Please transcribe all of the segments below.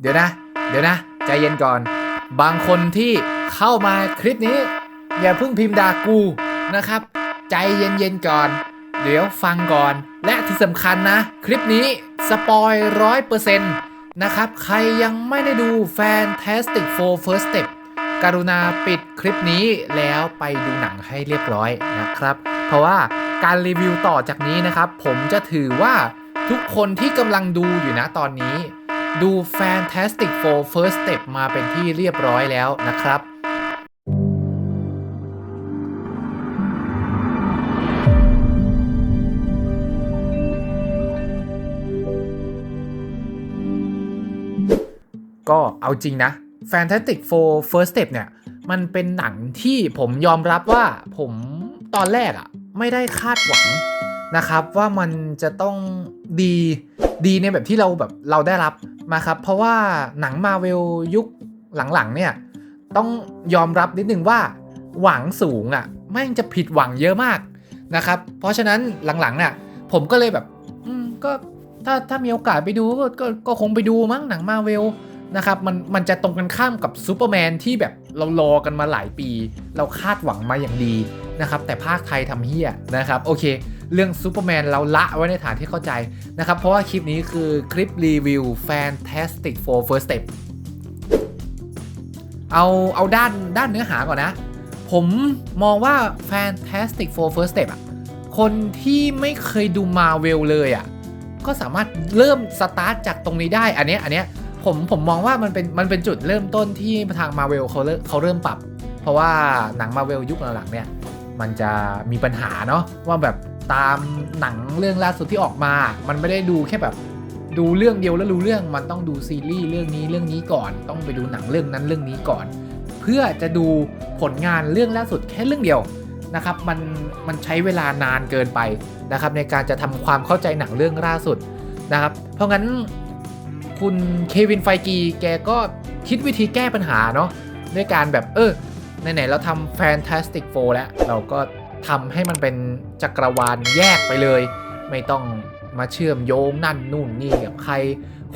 เดี๋ยวนะ เดี๋ยวนะ ใจเย็นก่อน บางคนที่เข้ามาคลิปนี้ อย่าเพิ่งพิมพ์ด่ากูนะครับ ใจเย็นๆก่อน เดี๋ยวฟังก่อน และที่สำคัญนะ คลิปนี้สปอยร้อยเปอร์เซ็นต์นะครับ ใครยังไม่ได้ดู Fantastic Four First Step กรุณาปิดคลิปนี้แล้วไปดูหนังให้เรียบร้อยนะครับ เพราะว่าการรีวิวต่อจากนี้นะครับ ผมจะถือว่าทุกคนที่กำลังดูอยู่นะตอนนี้ ดู Fantastic Four First Step มาเป็นที่เรียบร้อยแล้วนะครับก็เอาจริงนะ Fantastic Four First Step เนี่ย มันเป็นหนังที่ผมยอมรับว่าผมตอนแรกอะ่ะ ไม่ได้คาดหวังนะครับ ว่ามันจะต้องดีดีในแบบที่เราแบบเราได้รับ มาครับ เพราะว่าหนังมาเวลยุคหลังๆเนี่ย ต้องยอมรับนิดนึงว่าหวังสูงอะ่ะแม่งจะผิดหวังเยอะมากนะครับ เพราะฉะนั้นหลังๆเนี่ยผมก็เลยแบบอืมก็ถ้าถ้ามีโอกาสไปดูก็ก็ก็คงไปดูมั้งหนังมาเวลนะครับมันมันจะตรงกันข้ามกับซูเปอร์แมนที่แบบเรารอกันมาหลายปี เราคาดหวังมาอย่างดีนะครับแต่ภาคไทยทำเฮี้ยนะครับ โอเค เรื่องซูเปอร์แมนเราละไว้ในฐานที่เข้าใจนะครับ เพราะว่าคลิปนี้คือคลิปรีวิว Fantastic Four First Step เอาเอาด้านด้านเนื้อหาก่อนนะ ผมมองว่า Fantastic Four First Step อะคนที่ไม่เคยดูมาเวลเลยอะก็สามารถเริ่มสตาร์ทจากตรงนี้ได้ อันเนี้ยอันเนี้ยผมผมมองว่ามันเป็นมันเป็นจุดเริ่มต้นที่ทางมาเวลเขาเริ่มเขาเริ่มปรับ เพราะว่าหนังมาเวลยุคหลังๆเนี่ยมันจะมีปัญหาเนาะว่าแบบ ตามหนังเรื่องล่าสุดที่ออกมา มันไม่ได้ดูแค่แบบดูเรื่องเดียวแล้วรู้เรื่อง มันต้องดูซีรีส์เรื่องนี้เรื่องนี้ก่อน ต้องไปดูหนังเรื่องนั้นเรื่องนี้ก่อน เพื่อจะดูผลงานเรื่องล่าสุดแค่เรื่องเดียวนะครับ มันมันใช้เวลานานเกินไปนะครับในการจะทำความเข้าใจหนังเรื่องล่าสุดนะครับ เพราะงั้นคุณเควินไฟกีแกก็คิดวิธีแก้ปัญหาเนาะด้วยการแบบเออไหนๆเราทำ Fantastic Four แล้วเราก็ ทำให้มันเป็นจักรวาลแยกไปเลย ไม่ต้องมาเชื่อมโยงนั่นนู่นนี่กับใคร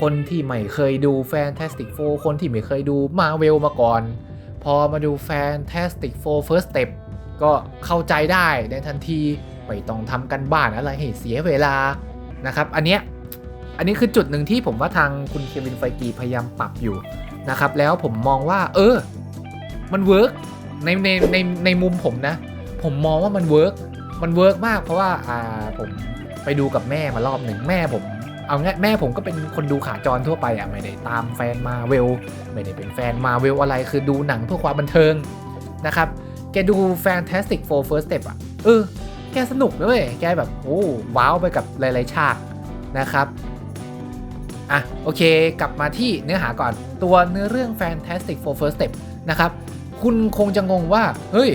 คนที่ไม่เคยดู Fantastic Four คนที่ไม่เคยดูมาเวลมาก่อน พอมาดู Fantastic Four First Step ก็เข้าใจได้ในทันที ไม่ต้องทำกันบ้านอะไรให้เสียเวลานะครับ อันเนี้ยอันนี้คือจุดหนึ่งที่ผมว่าทางคุณเควินไฟกีพยายามปรับอยู่นะครับ แล้วผมมองว่า เออ มันเวิร์กในในในในมุมผมนะ ผมมองว่ามันเวิร์กมันเวิร์กมากเพราะว่าอ่าผมไปดูกับแม่มารอบหนึ่งแม่ผมเอาง่ายแม่ผมก็เป็นคนดูขาจรทั่วไปอะไม่ได้ตามแฟนมาเวลไม่ได้เป็นแฟนมาเวลอะไร คือดูหนังเพื่อความบันเทิงนะครับ แกดู Fantastic Four First Step อะเออแกสนุกนะเลยแกแบบโอ้ว้าวไปกับหลายๆฉากนะครับอะโอเคกลับมาที่เนื้อหาก่อนตัวเนื้อเรื่อง Fantastic Four First Step นะครับ คุณคงจะงงว่า เฮ้ย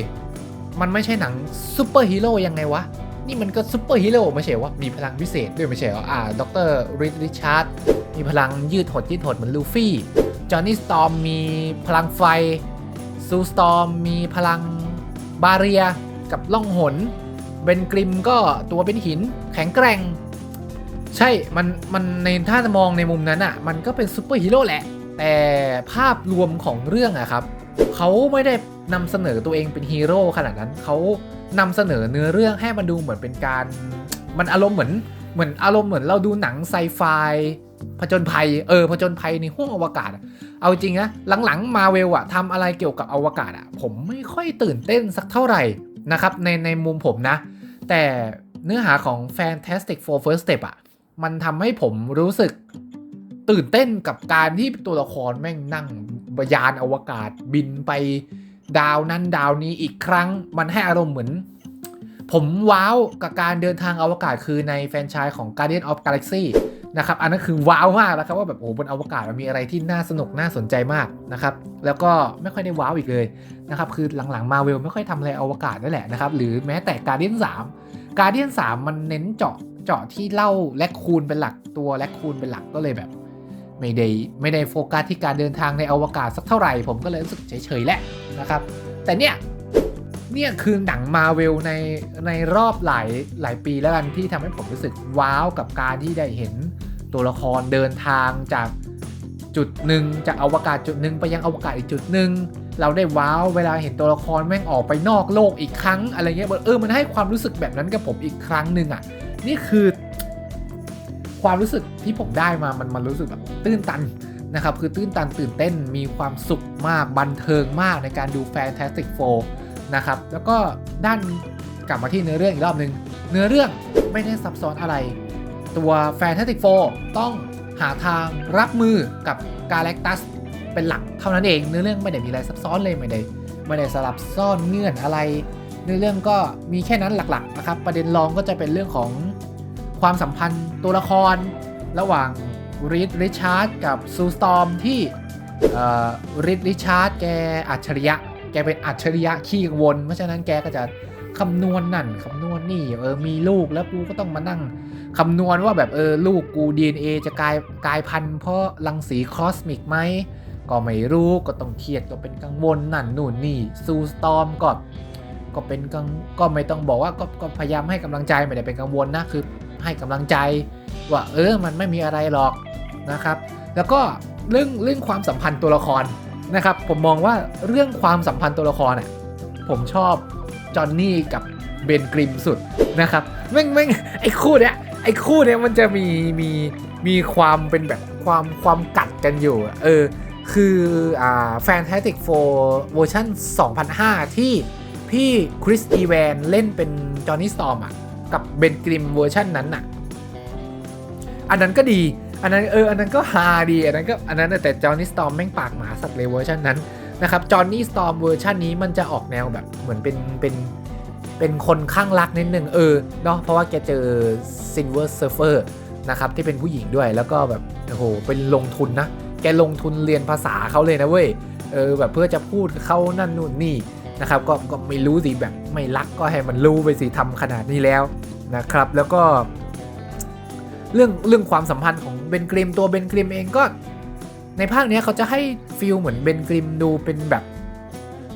มันไม่ใช่หนังซูเปอร์ฮีโร่ยังไงวะ นี่มันก็ซูเปอร์ฮีโร่ไม่ใช่วะมีพลังพิเศษด้วยไม่ใช่เหรออ่าด็อกเตอร์ริชริชาร์ดมีพลังยืดหดยืดหดเหมือนลูฟี่จอห์นนี่สตอมมีพลังไฟซูสตอมมีพลังบาเรียกับล่องหนเบนกริมก็ตัวเป็นหินแข็งแกร่ง ใช่มันมันในถ้ามองในมุมนั้นอะ่ะ มันก็เป็นซูเปอร์ฮีโร่แหละ แต่ภาพรวมของเรื่องอะครับ เขาไม่ได้ นำเสนอตัวเองเป็นฮีโร่ขนาดนั้นเขานำเสนอเนื้อเรื่องให้มันดูเหมือนเป็นการ มันอารมณ์เหมือนเหมือนอารมณ์เหมือนเราดูหนังไซไฟผจญภัยเออผจญภัยในห้วงอวกาศ เอาจริงนะหลังๆมาเวลอะทำอะไรเกี่ยวกับอวกาศอะผมไม่ค่อยตื่นเต้นสักเท่าไหร่นะครับในในมุมผมนะ แต่เนื้อหาของ Fantastic Four First Step อะมันทำให้ผมรู้สึกตื่นเต้นกับการที่ตัวละครแม่งนั่งยานอวกาศบินไป ดาวนั้นดาวนี้อีกครั้ง มันให้อารมณ์เหมือน ผมว้าวกับการเดินทางอวกาศคือในแฟนชส์ของ Guardian of Galaxy นะครับอันนั้นคือว้าวมากนะครับว่าแบบโอ้บนอวกาศมันมีอะไรที่น่าสนุกน่าสนใจมากนะครับแล้วก็ไม่ค่อยได้ว้าวอีกเลยนะครับคือหลังๆมาเวลไม่ค่อยทำอะไรอวกาศนั่นแหละนะครับหรือแม้แต่ Guardian 3 Guardian 3มันเน้นเจาะเจาะที่เล่าแลคคูนเป็นหลักตัวแลคคูนเป็นหลักก็เลยแบบ ไม่ได้ไม่ได้โฟกัสที่การเดินทางในอวกาศสักเท่าไหร่ ผมก็เลยรู้สึกเฉยๆแหละนะครับ แต่เนี่ยเนี่ยคือหนังมาเวลในในรอบหลายหลายปีแล้วกันที่ทำให้ผมรู้สึกว้าวกับการที่ได้เห็นตัวละครเดินทางจากจุดหนึ่งจากอวกาศจุดหนึ่งไปยังอวกาศอีกจุดหนึ่งเราได้ว้าวเวลาเห็นตัวละครแม่งออกไปนอกโลกอีกครั้งอะไรเงี้ยเออมันให้ความรู้สึกแบบนั้นกับผมอีกครั้งหนึ่งอะนี่คือ ความรู้สึกที่ผมได้มามันมันรู้สึกแบบตื้นตันนะครับคือตื้นตันตื่นเต้นมีความสุขมากบันเทิงมากในการดู Fantastic Four นะครับแล้วก็ด้านกลับมาที่เนื้อเรื่องอีกรอบหนึ่งเนื้อเรื่องไม่ได้ซับซ้อนอะไร ตัว Fantastic Four ต้องหาทางรับมือกับกาแล็กตัสเป็นหลักเท่านั้นเองเนื้อเรื่องไม่ได้มีอะไรซับซ้อนเลยไม่ได้ไม่ได้สลับซ่อนเงื่อนอะไร เนื้อเรื่องก็มีแค่นั้นหลักๆนะครับประเด็นรองก็จะเป็นเรื่องของ ความสัมพันธ์ตัวละคร ระหว่างริดริชาร์ดกับซูสตอมที่ริดริชาร์ดแกอัจฉริยะ แกเป็นอัจฉริยะขี้กังวล เพราะฉะนั้นแกก็จะคำนวณนั่นคำนวณนี่เออมีลูกแล้วกูก็ต้องมานั่งคำนวณว่าแบบเออลูกกู DNA จะกลายกลายพันธุ์เพราะรังสีคอสมิกไหมก็ไม่รู้ก็ต้องเครียดก็เป็นกังวลนั่นนู่นนี่ซูสตอมก็ก็เป็นกังก็ไม่ต้องบอกว่าก็ก็พยายามให้กำลังใจไม่ได้เป็นกังวลนะคือ ให้กำลังใจว่าเออมันไม่มีอะไรหรอกนะครับ แล้วก็เรื่องเรื่องความสัมพันธ์ตัวละครนะครับ ผมมองว่าเรื่องความสัมพันธ์ตัวละครอะผมชอบจอห์นนี่กับเบนกริมสุดนะครับแม่งแม่งไอ้คู่เนี้ยไอ้คู่เนี้ยมันจะมีมีมีความเป็นแบบความความกัดกันอยู่เออคืออ่าแฟน t a ติกโฟเวอร์ชัน2005 ที่พี่คริสตีแวนเล่นเป็นจอห์นนี่สตอมอะ กับเบนกริมเวอร์ชันนั้นอะ อันนั้นก็ดี อันนั้นเออ อันนั้นก็ฮาดี อันนั้นก็อันนั้นแต่จอห์นนี่สตอมแม่งปากหมาสัตว์เลยเวอร์ชันนั้นนะครับ จอห์นนี่สตอมเวอร์ชันนี้มันจะออกแนวแบบเหมือนเป็นเป็นเป็นคนข้างรักนิดนึงเออเนาะเพราะว่าแกเจอซินเวอร์เซิร์ฟเฟอร์นะครับที่เป็นผู้หญิงด้วยแล้วก็แบบโอ้โหเป็นลงทุนนะ แกลงทุนเรียนภาษาเขาเลยนะเว้ยเออแบบเพื่อจะพูดกับเขานั่นนู่นนี่ นะครับก็ก็ไม่รู้สิแบบไม่รักก็ให้มันรู้ไปสิทำขนาดนี้แล้วนะครับแล้วก็ เรื่องเรื่องความสัมพันธ์ของเบนกริมตัวเบนกริมเองก็ ในภาคเนี้ยเขาจะให้ฟีลเหมือนเบนกริมดูเป็นแบบ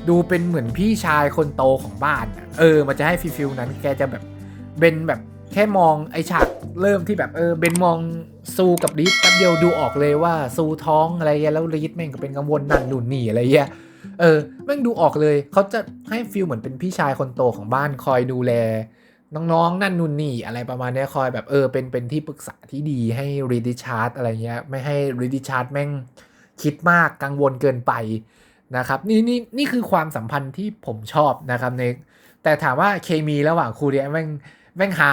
ดูเป็นเหมือนพี่ชายคนโตของบ้านเออ มันจะให้ฟีลฟิลนั้นแกจะแบบเบนแบบแค่มองไอฉากเริ่มที่แบบเออเบนมองซูกับรีดแป๊บเดียวดูออกเลยว่าซูท้องอะไรเงี้ยแล้วรีดแม่งก็เป็นกังวลนั่นนู่นนี่อะไรเงี้ย เออแม่งดูออกเลยเขาจะให้ฟีลเหมือนเป็นพี่ชายคนโตของบ้านคอยดูแล น้องๆนั่นนู่นนี่อะไรประมาณเนี้ยคอยแบบเออเป็นเป็นที่ปรึกษาที่ดีให้รีดิชาร์ดอะไรเงี้ย ไม่ให้รีดิชาร์ดแม่งคิดมากกังวลเกินไปนะครับนี่นี่นี่คือความสัมพันธ์ที่ผมชอบนะครับในแต่ถามว่าเคมีระหว่างครูเดียแม่งแม่งฮา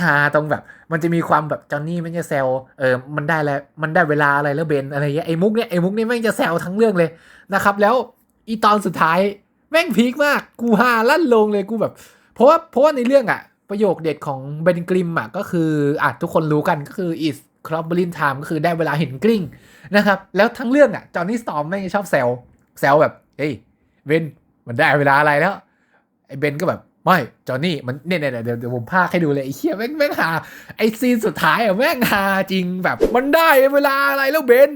ฮาตรงแบบ มันจะมีความแบบจอนนี่แม่งจะแซวเออมันได้แล้วมันได้เวลาอะไรแล้วเบนอะไรเงี้ยไอ้มุกเนี่ยไอ้มุกเนี่ยแม่งจะแซวทั้งเรื่องเลยนะครับ แล้ว อีตอนสุดท้าย แม่งพีคมาก กูฮาลั่นลงเลยกูแบบ เพราะว่าเพราะว่าในเรื่องอะประโยคเด็ดของเบนกริมอะก็คืออะทุกคนรู้กันก็คือ is c r o b b l i n time ก็คือได้เวลาเห็นกลิ้งนะครับ แล้วทั้งเรื่องอะจอห์นนี่สตอมไม่งชอบแซวแซวแบบเฮ้ยเบนมันได้เวลาอะไรแล้วไอ้เบนก็แบบไม่จอห์นนี่มันเนี่ยเนี่ยเดี๋ยวเดี๋ยวผมพาให้ดูเลยไอ้เหี้ยแม่งแม่งหาไอ้ซีนสุดท้ายอะแม่งหาจริงแบบ มันได้เวลาอะไรแล้วเบน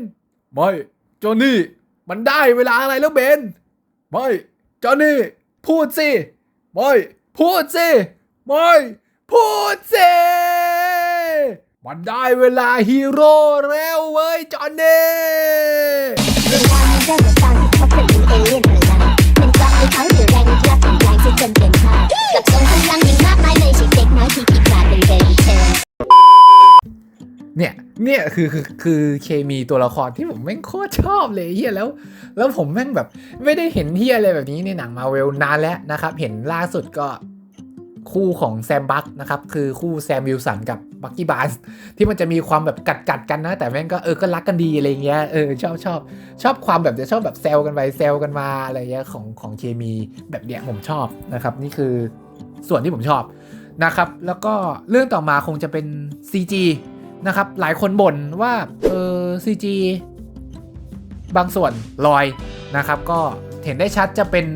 ไม่จอห์นนี่มันได้เวลาอะไรแล้วเบน ไม่จอนนี่ พูดสิ ไม่ พูดสิ ไม่ พูดสิ มันได้เวลาฮีโร่แล้วเว้ยจอนนี่เวามันเริ่มจากการที่เขาเป็นเอเลี่ยนอะไรนั้นมันกลับไปเขาหรือแรงที่รับเป็นแรงที่จนเป็น เนี่ยเนี่ยคือคือคือเคมีตัวละครที่ผมแม่งโคตรชอบเลยเฮียแล้ว แล้วผมแม่งแบบไม่ได้เห็นเฮียอะไรแบบนี้ในหนังมาเวลนานแล้วนะครับ เห็นล่าสุดก็คู่ของแซมบัคนะครับ คือคู่แซมวิลสันกับบักกี้บาสที่มันจะมีความแบบกัดกัดกันนะ แต่แม่งก็เออก็รักกันดีอะไรเงี้ยเออชอบชอบชอบความแบบจะชอบแบบแซลกันไปแซลกันมาอะไรเงี้ยของของเคมีแบบเนี้ยผมชอบนะครับ นี่คือส่วนที่ผมชอบนะครับ แล้วก็เรื่องต่อมาคงจะเป็น CG นะครับ หลายคนบ่นว่าเออ CG บางส่วนลอยนะครับ ก็เห็นได้ชัดจะเป็น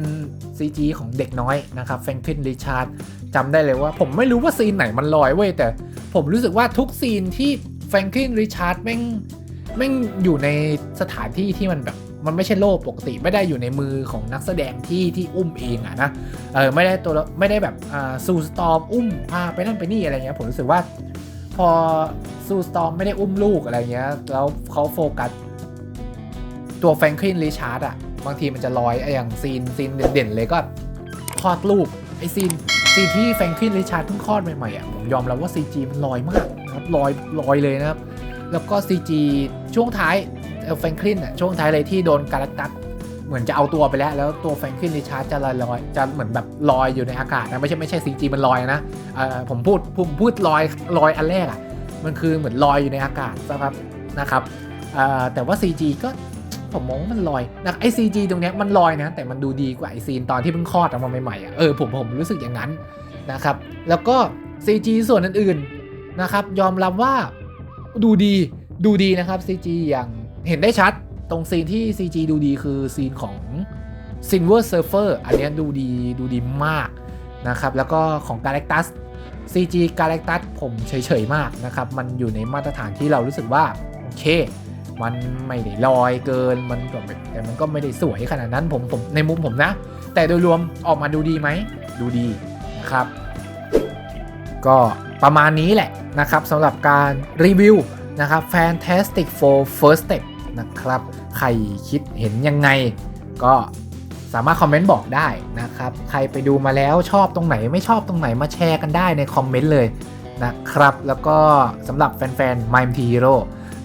CG ของเด็กน้อยนะครับแฟรงคลินริชาร์ดจำได้เลยว่า ผมไม่รู้ว่าซีนไหนมันลอยเว้ยแต่ผมรู้สึกว่าทุกซีนที่แฟรงคลินริชาร์ดแม่งแม่งอยู่ในสถานที่ที่มันแบบมันไม่ใช่โลกปกติ ไม่ได้อยู่ในมือของนักแสดงที่ที่อุ้มเองอะนะเออไม่ได้ตัวไม่ได้แบบอ่าซูสตอมอุ้มพาไปนั่นไปนี่อะไรเงี้ยผมรู้สึกว่า พอซูสตอมไม่ได้อุ้มลูกอะไรเงี้ย แล้วเขาโฟกัส ตัวแฟรงคลินริชาร์ดอะบางทีมันจะลอยไออย่างซีนซีนเด่นๆเลยก็คลอดลูกไอซีนซีนที่แฟรงคลินริชาร์ดเพิ่งคลอดใหม่ๆอะผมยอมรับว่า CG มันลอยมากนะครับลอยลอยเลยนะครับ แล้วก็ CG ช่วงท้ายแฟรงคลินอะช่วงท้ายเลยที่โดนการักตัก เหมือนจะเอาตัวไปแล้ว แล้วตัวแฟรงคลินริชาร์ดจะลอยลอยจะเหมือนแบบลอยอยู่ในอากาศนะไม่ใช่ไม่ใช่ CG มันลอยนะผมพูดผมพูดลอยลอยอันแรกอะมันคือเหมือนลอยอยู่ในอากาศนะครับนะครับแต่ว่า CG ก็ผมมองว่ามันลอยนะไอ CG ตรงเนี้ยมันลอยนะ แต่มันดูดีกว่าไอซีนตอนที่เพิ่งคลอดออกมาใหม่ๆอะเออผมผมรู้สึกอย่างนั้นนะครับแล้วก็ CG ส่วนอื่นๆนะครับยอมรับว่าดูดีดูดีนะครับ CG อย่างเห็นได้ชัด ตรงซีนที่ CG ดูดีคือซีนของ Silver Surfer อันนี้ดูดีดูดีมากนะครับ แล้วก็ของ Galactus CG Galactus ผมเฉยๆมากนะครับ มันอยู่ในมาตรฐานที่เรารู้สึกว่า โอเค มันไม่ได้ลอยเกินมันแต่มันก็ไม่ได้สวยขนาดนั้นผมผมในมุมผมนะ แต่โดยรวมออกมาดูดีไหม ดูดีนะครับ ก็ประมาณนี้แหละนะครับสำหรับการรีวิวนะครับ Fantastic Four First Step นะครับ ใครคิดเห็นยังไง ก็สามารถคอมเมนต์บอกได้นะครับ ใครไปดูมาแล้วชอบตรงไหนไม่ชอบตรงไหนมาแชร์กันได้ในคอมเมนต์เลยนะครับ แล้วก็สำหรับแฟนๆ My MT Hero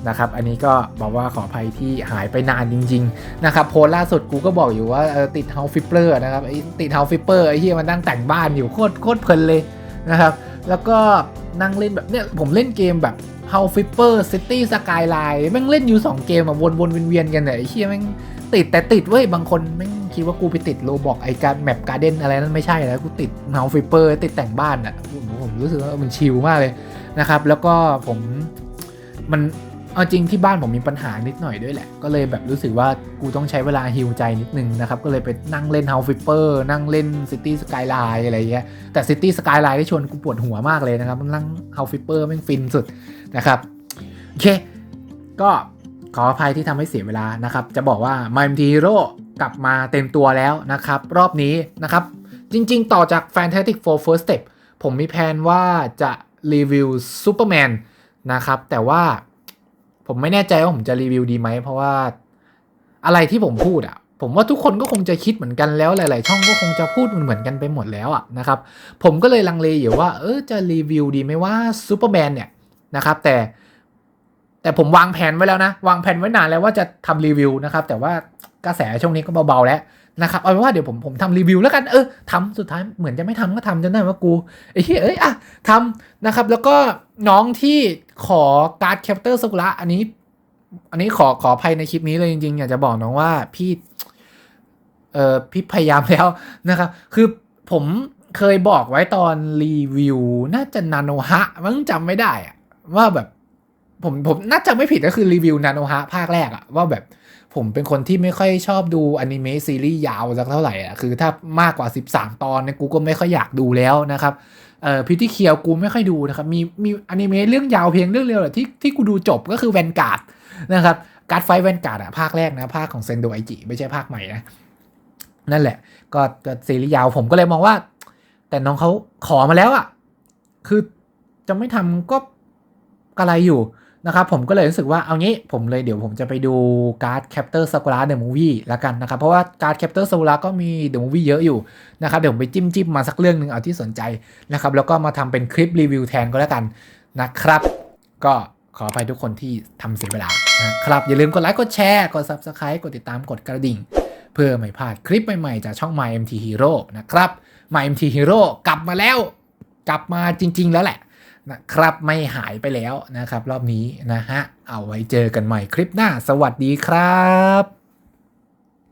นะครับ อันนี้ก็บอกว่าขออภัยที่หายไปนานจริง ๆ นะครับ โพสล่าสุดกูก็บอกอยู่ว่าติดเฮาฟิปเปอร์นะครับไอ้ติดเฮาฟิปเปอร์ไอ้ที่มันนั่งแต่งบ้านอยู่โคตรโคตรเพลินเลยนะครับ แล้วก็นั่งเล่นแบบเนี่ยผมเล่นเกมแบบ How Flipper City Skyline แม่งเล่นอยู่ 2 เกมอะวนๆเวียนๆกันเนี่ยไอ้เชี่ยแม่งติดแต่ติดเว้ย บางคนแม่งคิดว่ากูไปติดโลบอกไอ้การแมปการ์เด้นอะไรนั้นไม่ใช่แล้วกูติด How Flipper ติดแต่งบ้านอะผมผมรู้สึกว่ามันชิลมากเลยนะครับ แล้วก็ผมมัน เอาจริงที่บ้านผมมีปัญหานิดหน่อยด้วยแหละ ก็เลยแบบรู้สึกว่ากูต้องใช้เวลาฮิวใจนิดนึงนะครับ ก็เลยไปนั่งเล่น How Flipper นั่งเล่น City Skyline อะไรเงี้ย แต่ City Skyline ที่ชวนกูปวดหัวมากเลยนะครับมันนั่ง How Flipper แม่งฟินสุดนะครับ โอเค ก็ขออภัยที่ทำให้เสียเวลานะครับ จะบอกว่า My MT Hero กลับมาเต็มตัวแล้วนะครับ รอบนี้นะครับ จริง ๆ ต่อจาก Fantastic Four First Step ผมมีแผนว่าจะรีวิว Superman นะครับ แต่ว่า ผมไม่แน่ใจว่าผมจะรีวิวดีไหม เพราะว่าอะไรที่ผมพูดอะผมว่าทุกคนก็คงจะคิดเหมือนกันแล้วหลาย ๆ ช่องก็คงจะพูดเหมือนกันไปหมดแล้วอะนะครับ ผมก็เลยลังเลอยู่ว่า เออจะรีวิวดีไหมว่าซูเปอร์แมนเนี่ยนะครับ แต่ แต่ผมวางแผนไว้แล้วนะ วางแผนไว้นานแล้วว่าจะทำรีวิวนะครับ แต่ว่ากระแสช่วงนี้ก็เบา ๆ แล้ว นะครับเอาเป็นว่าเดี๋ยวผมผมทำรีวิวแล้วกันเออทำสุดท้ายเหมือนจะไม่ทำก็ทำจนได้ว่ากูไอ้เหี้ยเอ้ยอะทำนะครับ แล้วก็น้องที่ขอการ์ดแคปเตอร์สกุระอันนี้ อันนี้ขอขออภัยในคลิปนี้เลยจริงๆอยากจะบอกน้องว่าพี่เออพี่พยายามแล้วนะครับ คือผมเคยบอกไว้ตอนรีวิว น่าจะนาโนฮะมั้งจำไม่ได้อะว่าแบบผมผมน่าจะไม่ผิดก็คือรีวิวนาโนฮะภาคแรกอะว่าแบบ ผมเป็นคนที่ไม่ค่อยชอบดูอนิเมะซีรีส์ยาวสักเท่าไหร่อะคือถ้ามากกว่า 13 ตอนเนี่ยกูก็ไม่ค่อยอยากดูแล้วนะครับเอ่อพิธีเคียวกูไม่ค่อยดูนะครับ มีมีอนิเมะเรื่องยาวเพียงเรื่องเดียวแหละที่ที่กูดูจบก็คือแวนการ์ดนะครับการ์ดไฟแวนการ์ดอะภาคแรกนะภาคของเซนโดไอจิไม่ใช่ภาคใหม่นะนั่นแหละ ก็ก็ซีรีส์ยาวผมก็เลยมองว่า แต่น้องเขาขอมาแล้วอะคือจะไม่ทำก็กะไรอยู่ นะครับผมก็เลยรู้สึกว่าเอางี้ผมเลยเดี๋ยวผมจะไปดูการ์ดแคปเตอร์ซากุระเดอะมูวี่ละกันนะครับ เพราะว่าการ์ดแคปเตอร์ซากุระก็มีเดอะมูวี่เยอะอยู่นะครับเดี๋ยวผมไปจิ้มจิ้มมาสักเรื่องหนึ่งเอาที่สนใจนะครับแล้วก็มาทำเป็นคลิปรีวิวแทนก็แล้วกันนะครับ ก็ขออภัยทุกคนที่ทำเสียเวลานะครับ อย่าลืมกดไลค์กดแชร์กด Subscribe กดติดตามกดกระดิ่ง เพื่อไม่พลาดคลิปใหม่ๆจากช่อง My MT Hero นะครับ My MT Hero กลับมาแล้ว กลับมาจริง ๆ แล้วแหละ นะครับไม่หายไปแล้วนะครับ รอบนี้นะฮะเอาไว้เจอกันใหม่คลิปหน้า สวัสดีครับ